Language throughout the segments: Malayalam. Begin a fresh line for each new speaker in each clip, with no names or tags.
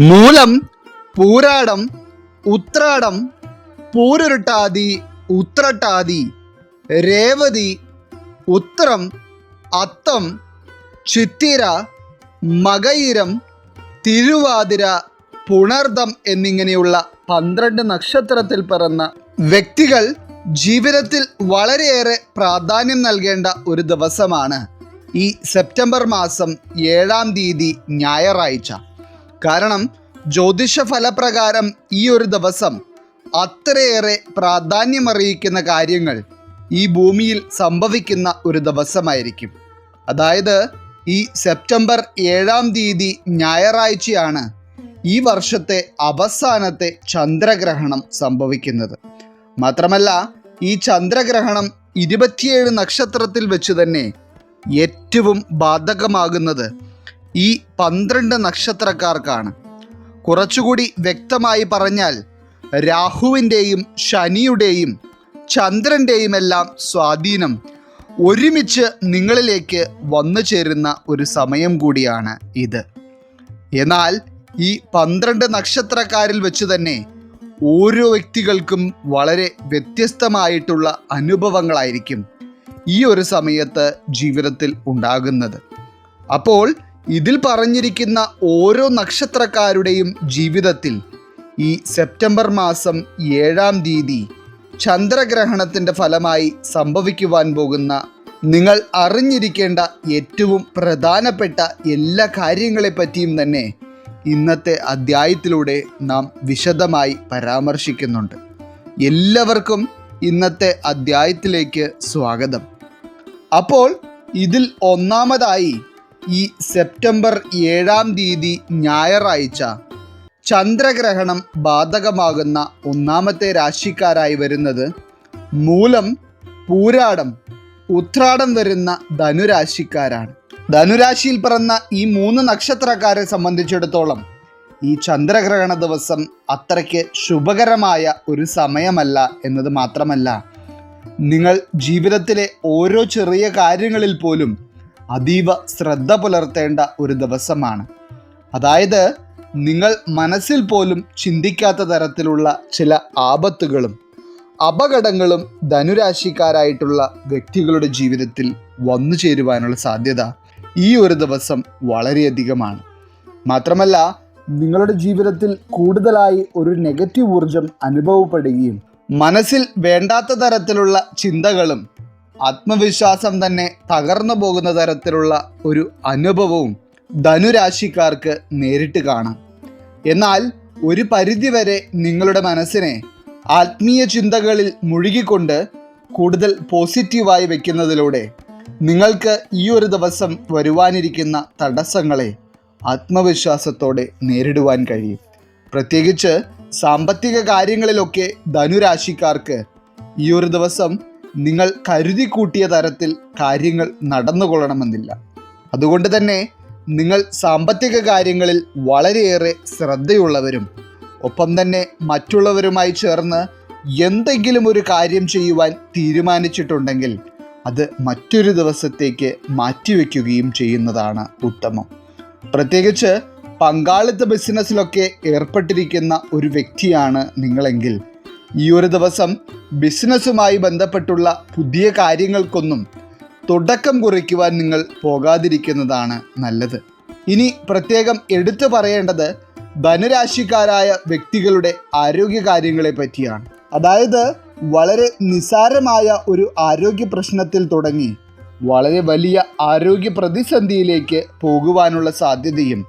മൂലം പൂരാടം ഉത്രാടം പൂരുരുട്ടാതി ഉത്രട്ടാതി രേവതി ഉത്രം അത്തം ചിത്തിര മകയിരം തിരുവാതിര പുണർദം എന്നിങ്ങനെയുള്ള പന്ത്രണ്ട് നക്ഷത്രത്തിൽ പിറന്ന വ്യക്തികൾ ജീവിതത്തിൽ വളരെയേറെ പ്രാധാന്യം നൽകേണ്ട ഒരു ദിവസമാണ്. ഈ സെപ്റ്റംബർ മാസം ഏഴാം തീയതി ഞായറാഴ്ച. കാരണം ജ്യോതിഷ ഫലപ്രകാരം ഈ ഒരു ദിവസം അത്രയേറെ പ്രാധാന്യമറിയിക്കുന്ന കാര്യങ്ങൾ ഈ ഭൂമിയിൽ സംഭവിക്കുന്ന ഒരു ദിവസമായിരിക്കും. അതായത് ഈ സെപ്റ്റംബർ ഏഴാം തീയതി ഞായറാഴ്ചയാണ് ഈ വർഷത്തെ അവസാനത്തെ ചന്ദ്രഗ്രഹണം സംഭവിക്കുന്നത്. മാത്രമല്ല ഈ ചന്ദ്രഗ്രഹണം ഇരുപത്തിയേഴ് നക്ഷത്രത്തിൽ വെച്ച് തന്നെ ഏറ്റവും ബാധകമാകുന്നത് ഈ പന്ത്രണ്ട് നക്ഷത്രക്കാർക്കാണ്. കുറച്ചുകൂടി വ്യക്തമായി പറഞ്ഞാൽ രാഹുവിന്റെയും ശനിയുടെയും ചന്ദ്രന്റെയും എല്ലാം സ്വാധീനം ഒരുമിച്ച് നിങ്ങളിലേക്ക് വന്നു ചേരുന്ന ഒരു സമയം കൂടിയാണ് ഇത്. എന്നാൽ ഈ പന്ത്രണ്ട് നക്ഷത്രക്കാരിൽ വെച്ച് തന്നെ ഓരോ വ്യക്തികൾക്കും വളരെ വ്യത്യസ്തമായിട്ടുള്ള അനുഭവങ്ങളായിരിക്കും ഈ ഒരു സമയത്ത് ജീവിതത്തിൽ ഉണ്ടാകുന്നത്. അപ്പോൾ ഇതിൽ പറഞ്ഞിരിക്കുന്ന ഓരോ നക്ഷത്രക്കാരുടെയും ജീവിതത്തിൽ ഈ സെപ്റ്റംബർ മാസം ഏഴാം തീയതി ചന്ദ്രഗ്രഹണത്തിന്റെ ഫലമായി സംഭവിക്കുവാൻ പോകുന്ന നിങ്ങൾ അറിഞ്ഞിരിക്കേണ്ട ഏറ്റവും പ്രധാനപ്പെട്ട എല്ലാ കാര്യങ്ങളെപ്പറ്റിയും തന്നെ ഇന്നത്തെ അധ്യായത്തിലൂടെ നാം വിശദമായി പരാമർശിക്കുന്നുണ്ട്. എല്ലാവർക്കും ഇന്നത്തെ അധ്യായത്തിലേക്ക് സ്വാഗതം. അപ്പോൾ ഇതിൽ ഒന്നാമതായി ഈ സെപ്റ്റംബർ ഏഴാം തീയതി ഞായറാഴ്ച ചന്ദ്രഗ്രഹണം ബാധകമാകുന്ന ഒന്നാമത്തെ രാശിക്കാരായി വരുന്നത് മൂലം പൂരാടം ഉത്രാടം വരുന്ന ധനുരാശിക്കാരാണ്. ധനുരാശിയിൽ പിറന്ന ഈ മൂന്ന് നക്ഷത്രക്കാരെ സംബന്ധിച്ചിടത്തോളം ഈ ചന്ദ്രഗ്രഹണ ദിവസം അത്രയ്ക്ക് ശുഭകരമായ ഒരു സമയമല്ല എന്നത് മാത്രമല്ല നിങ്ങൾ ജീവിതത്തിലെ ഓരോ ചെറിയ കാര്യങ്ങളിൽ പോലും അതീവ ശ്രദ്ധ പുലർത്തേണ്ട ഒരു ദിവസമാണ്. അതായത് നിങ്ങൾ മനസ്സിൽ പോലും ചിന്തിക്കാത്ത തരത്തിലുള്ള ചില ആപത്തുകളും അപകടങ്ങളും ധനുരാശിക്കാരായിട്ടുള്ള വ്യക്തികളുടെ ജീവിതത്തിൽ വന്നു ചേരുവാനുള്ള സാധ്യത ഈ ഒരു ദിവസം വളരെയധികമാണ്. മാത്രമല്ല നിങ്ങളുടെ ജീവിതത്തിൽ കൂടുതലായി ഒരു നെഗറ്റീവ് ഊർജം അനുഭവപ്പെടുകയും മനസ്സിൽ വേണ്ടാത്ത തരത്തിലുള്ള ചിന്തകളും ആത്മവിശ്വാസം തന്നെ തകർന്നു പോകുന്ന തരത്തിലുള്ള ഒരു അനുഭവവും ധനുരാശിക്കാർക്ക് നേരിട്ട് കാണാം. എന്നാൽ ഒരു പരിധിവരെ നിങ്ങളുടെ മനസ്സിനെ ആത്മീയ ചിന്തകളിൽ മുഴുകിക്കൊണ്ട് കൂടുതൽ പോസിറ്റീവായി വെക്കുന്നതിലൂടെ നിങ്ങൾക്ക് ഈ ഒരു ദിവസം വരുവാനിരിക്കുന്ന തടസ്സങ്ങളെ ആത്മവിശ്വാസത്തോടെ നേരിടുവാൻ കഴിയും. പ്രത്യേകിച്ച് സാമ്പത്തിക കാര്യങ്ങളിലൊക്കെ ധനുരാശിക്കാർക്ക് ഈ ഒരു ദിവസം നിങ്ങൾ കരുതി കൂട്ടിയ തരത്തിൽ കാര്യങ്ങൾ നടന്നുകൊള്ളണമെന്നില്ല. അതുകൊണ്ട് തന്നെ നിങ്ങൾ സാമ്പത്തിക കാര്യങ്ങളിൽ വളരെയേറെ ശ്രദ്ധയുള്ളവരും ഒപ്പം തന്നെ മറ്റുള്ളവരുമായി ചേർന്ന് എന്തെങ്കിലും ഒരു കാര്യം ചെയ്യുവാൻ തീരുമാനിച്ചിട്ടുണ്ടെങ്കിൽ അത് മറ്റൊരു ദിവസത്തേക്ക് മാറ്റിവെക്കുകയും ചെയ്യുന്നതാണ് ഉത്തമം. പ്രത്യേകിച്ച് പങ്കാളിത്ത ബിസിനസ്സിലൊക്കെ ഏർപ്പെട്ടിരിക്കുന്ന ഒരു വ്യക്തിയാണ് നിങ്ങളെങ്കിൽ ഈ ഒരു ദിവസം ബിസിനസ്സുമായി ബന്ധപ്പെട്ടുള്ള പുതിയ കാര്യങ്ങൾക്കൊന്നും തുടക്കം കുറിക്കുവാൻ നിങ്ങൾ പോകാതിരിക്കുന്നതാണ് നല്ലത്. ഇനി പ്രത്യേകം എടുത്തു പറയേണ്ടത് ധനുരാശിക്കാരായ വ്യക്തികളുടെ ആരോഗ്യകാര്യങ്ങളെ പറ്റിയാണ്. അതായത് വളരെ നിസാരമായ ഒരു ആരോഗ്യ പ്രശ്നത്തിൽ തുടങ്ങി വളരെ വലിയ ആരോഗ്യ പ്രതിസന്ധിയിലേക്ക് പോകുവാനുള്ള സാധ്യതയും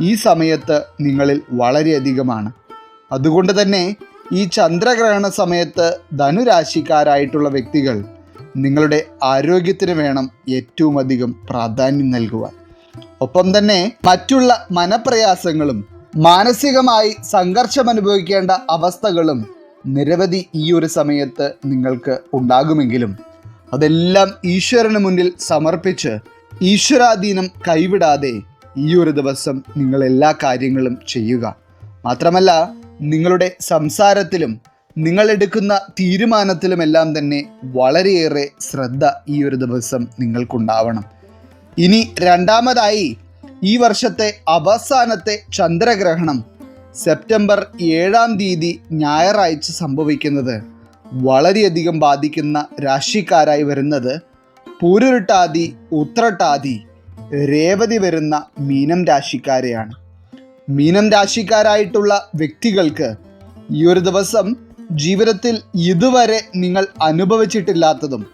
ഈ സമയത്ത് നിങ്ങളിൽ വളരെയധികമാണ്. അതുകൊണ്ട് തന്നെ ഈ ചന്ദ്രഗ്രഹണ സമയത്ത് ധനുരാശിക്കാരായിട്ടുള്ള വ്യക്തികൾ നിങ്ങളുടെ ആരോഗ്യത്തിന് വേണം ഏറ്റവും അധികം പ്രാധാന്യം നൽകുവാൻ. ഒപ്പം തന്നെ മറ്റുള്ള മനപ്രയാസങ്ങളും മാനസികമായി സംഘർഷം അനുഭവിക്കേണ്ട അവസ്ഥകളും നിരവധി ഈ ഒരു സമയത്ത് നിങ്ങൾക്ക് ഉണ്ടാകുമെങ്കിലും അതെല്ലാം ഈശ്വരന് മുന്നിൽ സമർപ്പിച്ച് ഈശ്വരാധീനം കൈവിടാതെ ഈ ഒരു ദിവസം നിങ്ങൾ എല്ലാ കാര്യങ്ങളും ചെയ്യുക. മാത്രമല്ല നിങ്ങളുടെ സംസാരത്തിലും നിങ്ങൾ എടുക്കുന്ന തീരുമാനത്തിലുമെല്ലാം തന്നെ വളരെയേറെ ശ്രദ്ധ ഈ ഒരു ദിവസം നിങ്ങൾക്കുണ്ടാവണം. ഇനി രണ്ടാമതായി ഈ വർഷത്തെ അവസാനത്തെ ചന്ദ്രഗ്രഹണം സെപ്റ്റംബർ ഏഴാം തീയതി ഞായറാഴ്ച സംഭവിക്കുന്നത് വളരെയധികം ബാധിക്കുന്ന രാശിക്കാരായി വരുന്നത് പൂരുരുട്ടാതി ഉത്രട്ടാതി രേവതി വരുന്ന മീനം രാശിക്കാരെയാണ്. മീനം രാശിക്കാരായിട്ടുള്ള വ്യക്തികൾക്ക് ഈ ഒരു ദിവസം ജീവിതത്തിൽ ഇതുവരെ നിങ്ങൾ അനുഭവിച്ചിട്ടില്ലാത്തതും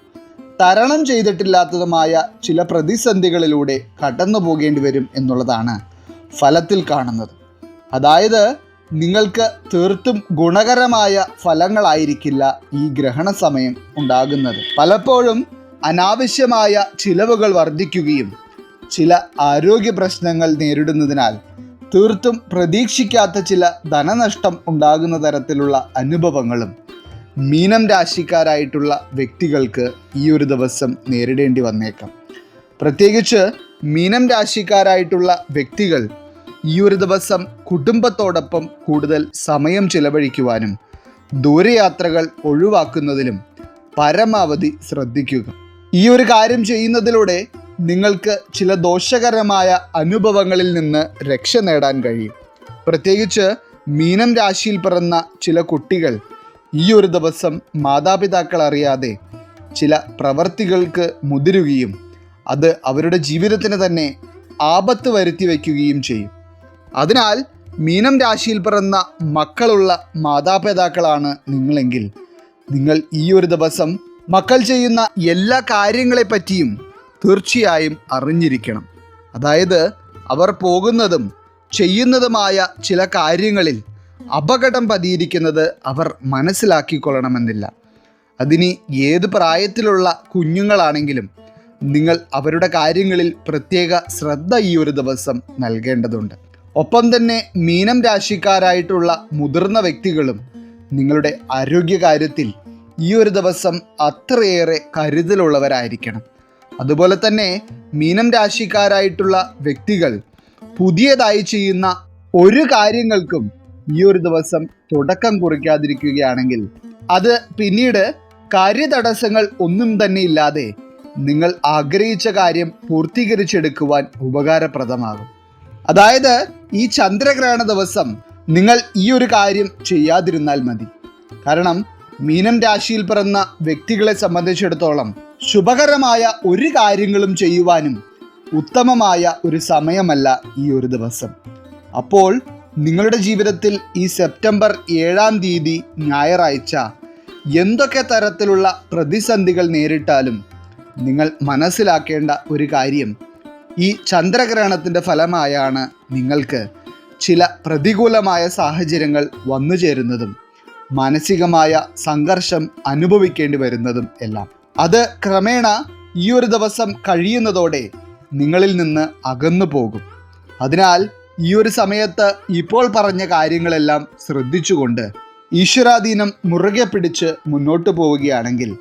തരണം ചെയ്തിട്ടില്ലാത്തതുമായ ചില പ്രതിസന്ധികളിലൂടെ കടന്നു പോകേണ്ടി വരും എന്നുള്ളതാണ് ഫലത്തിൽ കാണുന്നത്. അതായത് നിങ്ങൾക്ക് തീർത്തും ഗുണകരമായ ഫലങ്ങളായിരിക്കില്ല ഈ ഗ്രഹണ സമയം ഉണ്ടാകുന്നത്. പലപ്പോഴും അനാവശ്യമായ ചിലവുകൾ വർദ്ധിക്കുകയും ചില ആരോഗ്യ പ്രശ്നങ്ങൾ നേരിടുന്നതിനാൽ തീർത്തും പ്രതീക്ഷിക്കാത്ത ചില ധനനഷ്ടം ഉണ്ടാകുന്ന തരത്തിലുള്ള അനുഭവങ്ങളും മീനം രാശിക്കാരായിട്ടുള്ള വ്യക്തികൾക്ക് ഈ ഒരു ദിവസം നേരിടേണ്ടി വന്നേക്കാം. പ്രത്യേകിച്ച് മീനം രാശിക്കാരായിട്ടുള്ള വ്യക്തികൾ ഈ ഒരു ദിവസം കുടുംബത്തോടൊപ്പം കൂടുതൽ സമയം ചിലവഴിക്കുവാനും ദൂരയാത്രകൾ ഒഴിവാക്കുന്നതിലും പരമാവധി ശ്രദ്ധിക്കുക. ഈ ഒരു കാര്യം ചെയ്യുന്നതിലൂടെ നിങ്ങൾക്ക് ചില ദോഷകരമായ അനുഭവങ്ങളിൽ നിന്ന് രക്ഷ നേടാൻ കഴിയും. പ്രത്യേകിച്ച് മീനം രാശിയിൽ പിറന്ന ചില കുട്ടികൾ ഈ ഒരു ദിവസം മാതാപിതാക്കൾ അറിയാതെ ചില പ്രവർത്തികൾക്ക് മുതിരുകയും അത് അവരുടെ ജീവിതത്തിന് തന്നെ ആപത്ത് വരുത്തി വയ്ക്കുകയും ചെയ്യും. അതിനാൽ മീനം രാശിയിൽ പിറന്ന മക്കളുള്ള മാതാപിതാക്കളാണ് നിങ്ങളെങ്കിൽ. നിങ്ങൾ ഈ ഒരു ദിവസം മക്കൾ ചെയ്യുന്ന എല്ലാ കാര്യങ്ങളെ പറ്റിയും തീർച്ചയായും അറിഞ്ഞിരിക്കണം. അതായത് അവർ പോകുന്നതും ചെയ്യുന്നതുമായ ചില കാര്യങ്ങളിൽ അപകടം പതിയിരിക്കുന്നത് അവർ മനസ്സിലാക്കിക്കൊള്ളണമെന്നില്ല. അതിനി ഏത് പ്രായത്തിലുള്ള കുഞ്ഞുങ്ങളാണെങ്കിലും നിങ്ങൾ അവരുടെ കാര്യങ്ങളിൽ പ്രത്യേക ശ്രദ്ധ ഈ ഒരു ദിവസം നൽകേണ്ടതുണ്ട്. ഒപ്പം തന്നെ മീനം രാശിക്കാരായിട്ടുള്ള മുതിർന്ന വ്യക്തികളും നിങ്ങളുടെ ആരോഗ്യകാര്യത്തിൽ ഈ ഒരു ദിവസം അത്രയേറെ കരുതലുള്ളവരായിരിക്കണം. അതുപോലെ തന്നെ മീനം രാശിക്കാരായിട്ടുള്ള വ്യക്തികൾ പുതിയതായി ചെയ്യുന്ന ഒരു കാര്യങ്ങൾക്കും ഈ ഒരു ദിവസം തുടക്കം കുറിക്കാതിരിക്കുകയാണെങ്കിൽ അത് പിന്നീട് കാര്യതടസ്സങ്ങൾ ഒന്നും തന്നെ ഇല്ലാതെ നിങ്ങൾ ആഗ്രഹിച്ച കാര്യം പൂർത്തീകരിച്ചെടുക്കുവാൻ ഉപകാരപ്രദമാകും. അതായത് ഈ ചന്ദ്രഗ്രഹണ ദിവസം നിങ്ങൾ ഈ ഒരു കാര്യം ചെയ്യാതിരുന്നാൽ മതി. കാരണം മീനം രാശിയിൽ പിറന്ന വ്യക്തികളെ സംബന്ധിച്ചിടത്തോളം ശുഭകരമായ ഒരു കാര്യങ്ങളും ചെയ്യുവാനും ഉത്തമമായ ഒരു സമയമല്ല ഈ ഒരു ദിവസം. അപ്പോൾ നിങ്ങളുടെ ജീവിതത്തിൽ ഈ സെപ്റ്റംബർ ഏഴാം തീയതി ഞായറാഴ്ച എന്തൊക്കെ തരത്തിലുള്ള പ്രതിസന്ധികൾ നേരിട്ടാലും നിങ്ങൾ മനസ്സിലാക്കേണ്ട ഒരു കാര്യം ഈ ചന്ദ്രഗ്രഹണത്തിന്റെ ഫലമായാണ് നിങ്ങൾക്ക് ചില പ്രതികൂലമായ സാഹചര്യങ്ങൾ വന്നു ചേരുന്നതും മാനസികമായ സംഘർഷം അനുഭവിക്കേണ്ടി വരുന്നതും എല്ലാം. അത് ക്രമേണ ഈ ഒരു ദിവസം കഴിയുന്നതോടെ നിങ്ങളിൽ നിന്ന് അകന്നു പോകും. അതിനാൽ ഈ ഒരു സമയത്ത് ഇപ്പോൾ പറഞ്ഞ കാര്യങ്ങളെല്ലാം ശ്രദ്ധിച്ചുകൊണ്ട് ഈശ്വരാധീനം മുറുകെ പിടിച്ച് മുന്നോട്ട് പോവുകയാണെങ്കിൽ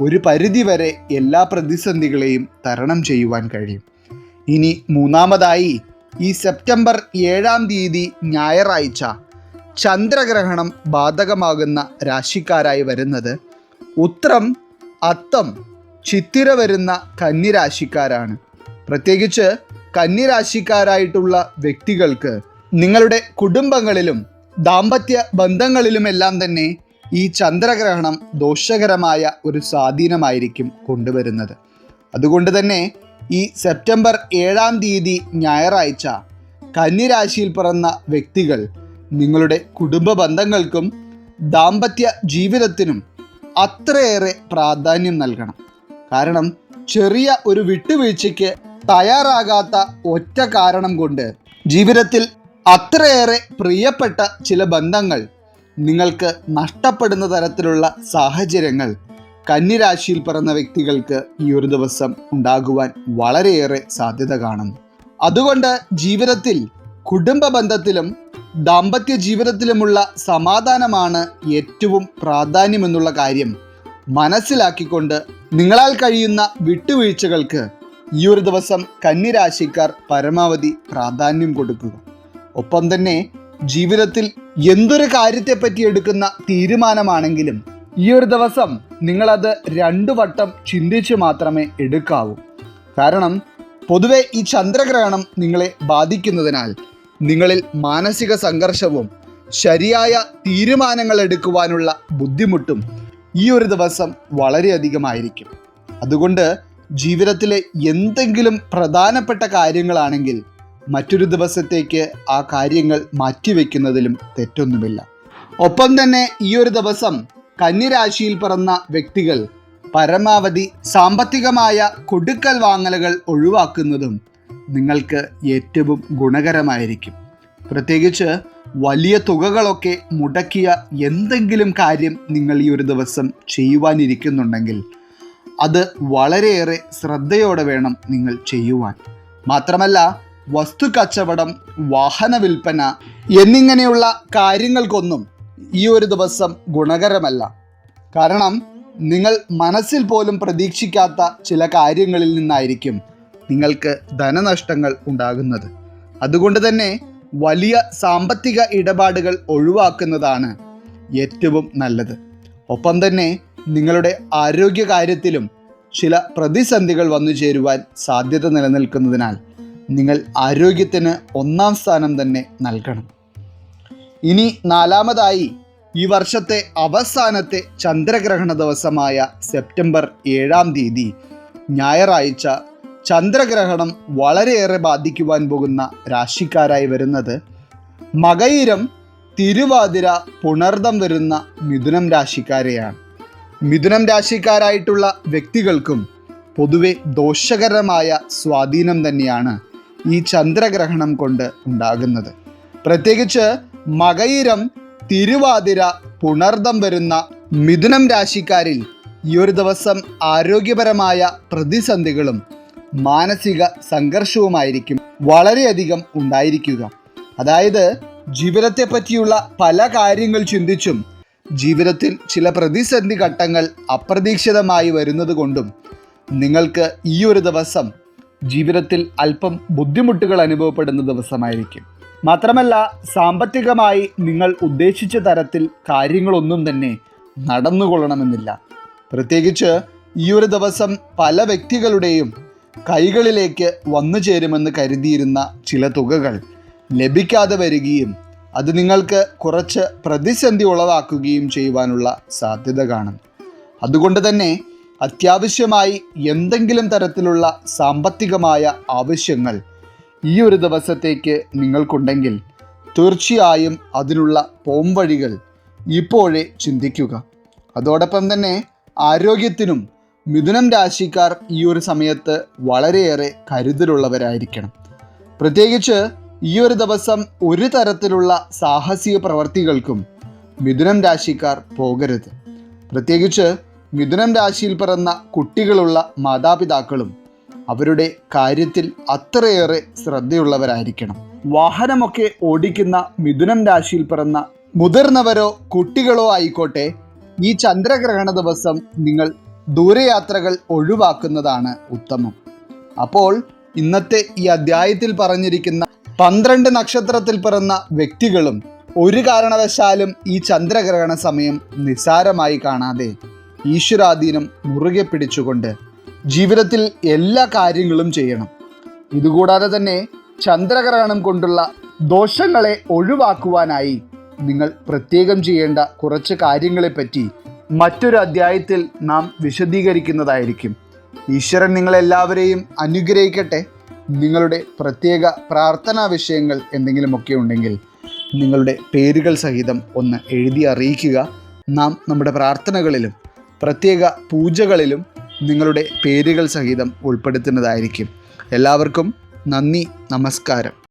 ഒരു പരിധിവരെ എല്ലാ പ്രതിസന്ധികളെയും തരണം ചെയ്യുവാൻ കഴിയും. ഇനി മൂന്നാമതായി ഈ സെപ്റ്റംബർ ഏഴാം തീയതി ഞായറാഴ്ച ചന്ദ്രഗ്രഹണം ബാധകമാകുന്ന രാശിക്കാരായി വരുന്നത് ഉത്രം അത്തം ചിത്തിര വരുന്ന കന്നിരാശിക്കാരാണ്. പ്രത്യേകിച്ച് കന്നിരാശിക്കാരായിട്ടുള്ള വ്യക്തികൾക്ക് നിങ്ങളുടെ കുടുംബങ്ങളിലും ദാമ്പത്യ ബന്ധങ്ങളിലുമെല്ലാം തന്നെ ഈ ചന്ദ്രഗ്രഹണം ദോഷകരമായ ഒരു സ്വാധീനമായിരിക്കും കൊണ്ടുവരുന്നത്. അതുകൊണ്ട് തന്നെ ഈ സെപ്റ്റംബർ ഏഴാം തീയതി ഞായറാഴ്ച കന്നിരാശിയിൽ പിറന്ന വ്യക്തികൾ നിങ്ങളുടെ കുടുംബ ബന്ധങ്ങൾക്കും ദാമ്പത്യ ജീവിതത്തിനും അത്രയേറെ പ്രാധാന്യം നൽകണം. കാരണം ചെറിയ ഒരു വിട്ടുവീഴ്ചയ്ക്ക് തയ്യാറാകാത്ത ഒറ്റ കാരണം കൊണ്ട് ജീവിതത്തിൽ അത്രയേറെ പ്രിയപ്പെട്ട ചില ബന്ധങ്ങൾ നിങ്ങൾക്ക് നഷ്ടപ്പെടുന്ന തരത്തിലുള്ള സാഹചര്യങ്ങൾ കന്നിരാശിയിൽ പിറന്ന വ്യക്തികൾക്ക് ഈ ഒരു ദിവസം ഉണ്ടാകുവാൻ വളരെയേറെ സാധ്യത കാണുന്നു അതുകൊണ്ട് ജീവിതത്തിൽ കുടുംബ ബന്ധത്തിലും ദാമ്പത്യ ജീവിതത്തിലുമുള്ള സമാധാനമാണ് ഏറ്റവും പ്രാധാന്യമെന്നുള്ള കാര്യം മനസ്സിലാക്കിക്കൊണ്ട് നിങ്ങളാൽ കഴിയുന്ന വിട്ടുവീഴ്ചകൾക്ക് ഈ ഒരു ദിവസം കന്നിരാശിക്കാർ പരമാവധി പ്രാധാന്യം കൊടുക്കുക. ഒപ്പം തന്നെ ജീവിതത്തിൽ എന്തൊരു കാര്യത്തെപ്പറ്റി എടുക്കുന്ന തീരുമാനമാണെങ്കിലും ഈ ഒരു ദിവസം നിങ്ങളത് രണ്ടു വട്ടം ചിന്തിച്ച് മാത്രമേ എടുക്കാവൂ. കാരണം പൊതുവെ ഈ ചന്ദ്രഗ്രഹണം നിങ്ങളെ ബാധിക്കുന്നതിനാൽ നിങ്ങളിൽ മാനസിക സംഘർഷവും ശരിയായ തീരുമാനങ്ങൾ എടുക്കുവാനുള്ള ബുദ്ധിമുട്ടും ഈ ഒരു ദിവസം വളരെയധികമായിരിക്കും. അതുകൊണ്ട് ജീവിതത്തിലെ എന്തെങ്കിലും പ്രധാനപ്പെട്ട കാര്യങ്ങളാണെങ്കിൽ മറ്റൊരു ദിവസത്തേക്ക് ആ കാര്യങ്ങൾ മാറ്റിവെക്കുന്നതിലും തെറ്റൊന്നുമില്ല. ഒപ്പം തന്നെ ഈ ഒരു ദിവസം കന്നിരാശിയിൽ പിറന്ന വ്യക്തികൾ പരമാവധി സാമ്പത്തികമായ കൊടുക്കൽ വാങ്ങലുകൾ ഒഴിവാക്കുന്നതും നിങ്ങൾക്ക് ഏറ്റവും ഗുണകരമായിരിക്കും. പ്രത്യേകിച്ച് വലിയ തുകകളൊക്കെ മുടക്കിയ എന്തെങ്കിലും കാര്യം നിങ്ങൾ ഈ ഒരു ദിവസം ചെയ്യുവാനിരിക്കുന്നുണ്ടെങ്കിൽ അത് വളരെയേറെ ശ്രദ്ധയോടെ വേണം നിങ്ങൾ ചെയ്യുവാൻ. മാത്രമല്ല വസ്തു കച്ചവടം വാഹന വിൽപ്പന എന്നിങ്ങനെയുള്ള കാര്യങ്ങൾക്കൊന്നും ഈ ഒരു ദിവസം ഗുണകരമല്ല. കാരണം നിങ്ങൾ മനസ്സിൽ പോലും പ്രതീക്ഷിക്കാത്ത ചില കാര്യങ്ങളിൽ നിന്നായിരിക്കും നിങ്ങൾക്ക് ധനനഷ്ടങ്ങൾ ഉണ്ടാകുന്നത്. അതുകൊണ്ട് തന്നെ വലിയ സാമ്പത്തിക ഇടപാടുകൾ ഒഴിവാക്കുന്നതാണ് ഏറ്റവും നല്ലത്. ഒപ്പം തന്നെ നിങ്ങളുടെ ആരോഗ്യകാര്യത്തിലും ചില പ്രതിസന്ധികൾ വന്നു ചേരുവാൻ സാധ്യത നിലനിൽക്കുന്നതിനാൽ നിങ്ങൾ ആരോഗ്യത്തിന് ഒന്നാം സ്ഥാനം തന്നെ നൽകണം. ഇനി നാലാമതായി ഈ വർഷത്തെ അവസാനത്തെ ചന്ദ്രഗ്രഹണ ദിവസമായ സെപ്റ്റംബർ ഏഴാം തീയതി ഞായറാഴ്ച ചന്ദ്രഗ്രഹണം വളരെയേറെ ബാധിക്കുവാൻ പോകുന്ന രാശിക്കാരായി വരുന്നത് മകയിരം തിരുവാതിര പുണർദം വരുന്ന മിഥുനം രാശിക്കാരെയാണ്. മിഥുനം രാശിക്കാരായിട്ടുള്ള വ്യക്തികൾക്കും പൊതുവെ ദോഷകരമായ സ്വാധീനം തന്നെയാണ് ഈ ചന്ദ്രഗ്രഹണം കൊണ്ട് ഉണ്ടാകുന്നത്. പ്രത്യേകിച്ച് മകയിരം തിരുവാതിര പുണർദം വരുന്ന മിഥുനം രാശിക്കാരിൽ ഈ ഒരു ദിവസം ആരോഗ്യപരമായ പ്രതിസന്ധികളും മാനസിക സംഘർഷവുമായിരിക്കും വളരെയധികം ഉണ്ടായിരിക്കുക. അതായത് ജീവിതത്തെ പറ്റിയുള്ള പല കാര്യങ്ങൾ ചിന്തിച്ചും ജീവിതത്തിൽ ചില പ്രതിസന്ധി ഘട്ടങ്ങൾ അപ്രതീക്ഷിതമായി വരുന്നത് കൊണ്ടും നിങ്ങൾക്ക് ഈ ഒരു ദിവസം ജീവിതത്തിൽ അല്പം ബുദ്ധിമുട്ടുകൾ അനുഭവപ്പെടുന്ന ദിവസമായിരിക്കും. മാത്രമല്ല സാമ്പത്തികമായി നിങ്ങൾ ഉദ്ദേശിച്ച തരത്തിൽ കാര്യങ്ങളൊന്നും തന്നെ നടന്നുകൊള്ളണമെന്നില്ല. പ്രത്യേകിച്ച് ഈ ഒരു ദിവസം പല വ്യക്തികളുടെയും കൈകളിലേക്ക് വന്നു ചേരുമെന്ന് കരുതിയിരുന്ന ചില തുകകൾ ലഭിക്കാതെ വരികയും അത് നിങ്ങൾക്ക് കുറച്ച് പ്രതിസന്ധി ഉളവാക്കുകയും ചെയ്യുവാനുള്ള സാധ്യത കാണും. അതുകൊണ്ട് തന്നെ അത്യാവശ്യമായി എന്തെങ്കിലും തരത്തിലുള്ള സാമ്പത്തികമായ ആവശ്യങ്ങൾ ഈ ഒരു ദിവസത്തേക്ക് നിങ്ങൾക്കുണ്ടെങ്കിൽ തീർച്ചയായും അതിനുള്ള പോംവഴികൾ ഇപ്പോഴേ ചിന്തിക്കുക. അതോടൊപ്പം തന്നെ ആരോഗ്യത്തിനും മിഥുനം രാശിക്കാർ ഈ ഒരു സമയത്ത് വളരെയേറെ കരുതലുള്ളവരായിരിക്കണം. പ്രത്യേകിച്ച് ഈ ഒരു ദിവസം ഒരു തരത്തിലുള്ള സാഹസിക പ്രവർത്തികൾക്കും മിഥുനം രാശിക്കാർ പോകരുത്. പ്രത്യേകിച്ച് മിഥുനം രാശിയിൽ പിറന്ന കുട്ടികളുള്ള മാതാപിതാക്കളും അവരുടെ കാര്യത്തിൽ അത്രയേറെ ശ്രദ്ധയുള്ളവരായിരിക്കണം. വാഹനമൊക്കെ ഓടിക്കുന്ന മിഥുനം രാശിയിൽ പിറന്ന മുതിർന്നവരോ കുട്ടികളോ ആയിക്കോട്ടെ ഈ ചന്ദ്രഗ്രഹണ ദിവസം നിങ്ങൾ ദൂരയാത്രകൾ ഒഴിവാക്കുന്നതാണ് ഉത്തമം. അപ്പോൾ ഇന്നത്തെ ഈ അധ്യായത്തിൽ പറഞ്ഞിരിക്കുന്ന പന്ത്രണ്ട് നക്ഷത്രത്തിൽ പിറന്ന വ്യക്തികളും ഒരു കാരണവശാലും ഈ ചന്ദ്രഗ്രഹണ സമയം നിസ്സാരമായി കാണാതെ ഈശ്വരാധീനം മുറുകെ പിടിച്ചുകൊണ്ട് ജീവിതത്തിൽ എല്ലാ കാര്യങ്ങളും ചെയ്യണം. ഇതുകൂടാതെ തന്നെ ചന്ദ്രഗ്രഹണം കൊണ്ടുള്ള ദോഷങ്ങളെ ഒഴിവാക്കുവാനായി നിങ്ങൾ പ്രത്യേകം ചെയ്യേണ്ട കുറച്ച് കാര്യങ്ങളെപ്പറ്റി മറ്റൊരു അധ്യായത്തിൽ നാം വിശദീകരിക്കുന്നതായിരിക്കും. ഈശ്വരൻ നിങ്ങളെല്ലാവരെയും അനുഗ്രഹിക്കട്ടെ. നിങ്ങളുടെ പ്രത്യേക പ്രാർത്ഥനാ വിഷയങ്ങൾ എന്തെങ്കിലുമൊക്കെ ഉണ്ടെങ്കിൽ നിങ്ങളുടെ പേരുകൾ സഹിതം ഒന്ന് എഴുതി അറിയിക്കുക. നാം നമ്മുടെ പ്രാർത്ഥനകളിലും പ്രത്യേക പൂജകളിലും നിങ്ങളുടെ പേരുകൾ സഹിതം ഉൾപ്പെടുത്തുന്നതായിരിക്കും. എല്ലാവർക്കും നന്ദി നമസ്കാരം.